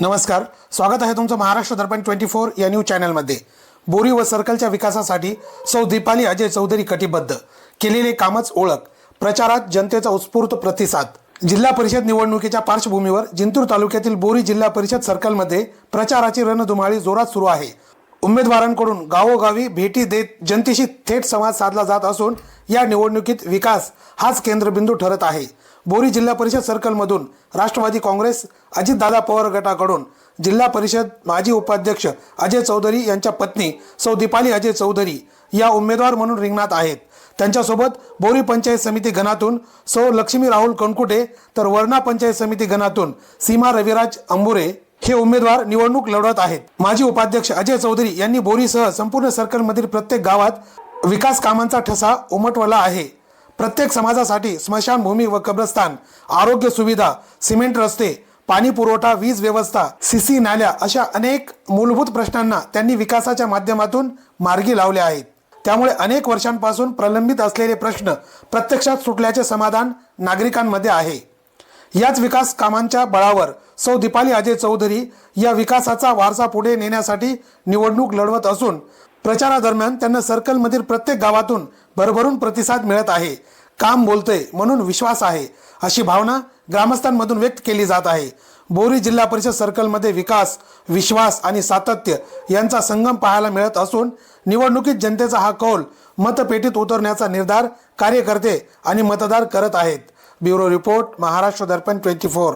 नमस्कार. स्वागत आहे तुमचं महाराष्ट्र दर्पण ट्वेंटी फोर या न्यूज चॅनलमध्ये बोरी व सर्कलच्या विकासासाठी सौ दीपाली अजय चौधरी कटिबद्ध. केलेले कामच ओळख. प्रचारात जनतेचा उत्स्फूर्त प्रतिसाद. जिल्हा परिषद निवडणुकीच्या पार्श्वभूमीवर जिंतूर तालुक्यातील बोरी जिल्हा परिषद सर्कलमध्ये प्रचाराची रणधुमाळी जोरात सुरू आहे. उमेदवारांकडून गावोगावी भेटी देत जनतेशी थेट संवाद साधला जात असून या निवडणुकीत विकास हाच केंद्रबिंदू ठरत आहे. बोरी जिल्हा परिषद सर्कलमधून राष्ट्रवादी काँग्रेस अजितदादा पवार गटाकडून जिल्हा परिषद माजी उपाध्यक्ष अजय चौधरी यांच्या पत्नी सौ दीपाली अजय चौधरी या उमेदवार म्हणून रिंगणात आहेत. त्यांच्यासोबत बोरी पंचायत समिती गणातून सौ लक्ष्मी राहुल कणकुटे तर वर्णा पंचायत समिती गणातून सीमा रविराज अंबुरे हे उमेदवार निवडणूक लढवत आहेत. माजी उपाध्यक्ष अजय चौधरी यांनी बोरीसह संपूर्ण सर्कलमधील प्रत्येक गावात विकास कामांचा ठसा उमटवला आहे. प्रत्येक समाजासाठी स्मशानभूमी व कब्रस्तान आरोग्य सुविधा सिमेंट रस्ते पाणी पुरवठा वीज व्यवस्था सीसी नाल्या अशा अनेक मूलभूत प्रश्नांना त्यांनी विकासाच्या माध्यमातून मार्गी लावले आहेत. त्यामुळे अनेक वर्षांपासून प्रलंबित असलेले प्रश्न प्रत्यक्षात सुटल्याचे समाधान नागरिकांमध्ये आहे. याच विकास कामांच्या बळावर सौ दीपाली अजय चौधरी या विकासाचा वारसा पुढे नेण्यासाठी निवडणूक लढवत असून प्रचारादरम्यान त्यांना सर्कलमधील प्रत्येक गावातून भरभरून प्रतिसाद मिळत आहे. काम बोलतोय म्हणून विश्वास आहे अशी भावना ग्रामस्थांमधून व्यक्त केली जात आहे. बोरी जिल्हा परिषद सर्कलमध्ये विकास विश्वास आणि सातत्य यांचा संगम पाहायला मिळत असून निवडणुकीत जनतेचा हा कौल मतपेटीत उतरण्याचा निर्धार कार्यकर्ते आणि मतदार करत आहेत. Bureau report Maharashtra Darpan twenty four.